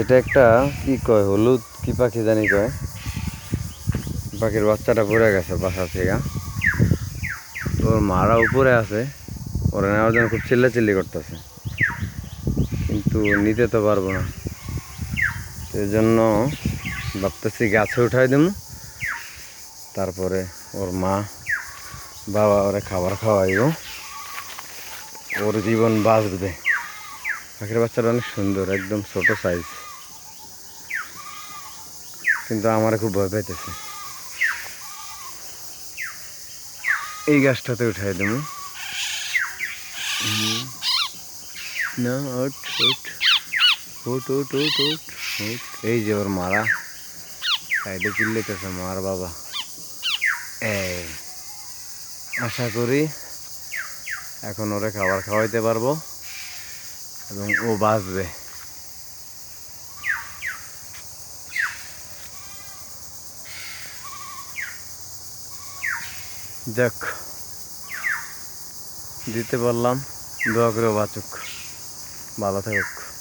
এটা একটা, কি কয়, হলুদ কি পাখি জানি কয়। পাখির বাচ্চাটা পড়ে গেছে বাসা থেকে। ওর মারা উপরে আছে, ওরা নেওয়ার জন্য খুব চিল্লাচিল্লি করতেছে। কিন্তু নিতে তো পারব না। সেই জন্য ভাবতেছি গাছে উঠাই দেবো তারপরে ওর মা, বাবা ওরে খাবার খাওয়াইব। ওর জীবন বাঁচবে। পাখির বাচ্চাটা অনেক সুন্দর, একদম ছোট সাইজ কিন্তু আমার খুব ভয় পাইতেছে। এই গাছটাতে উঠাই দেবো। না ওট এই যে ওর মারা। সাইডে চিল্লেতেছে মার বাবা। এই, আশা করি এখন ওরে খাবার খাওয়াইতে পারব। এবং ও বাঁচবে যাক দিতে পারলাম দোয়া করে বাঁচুক। ভালো থাকুক।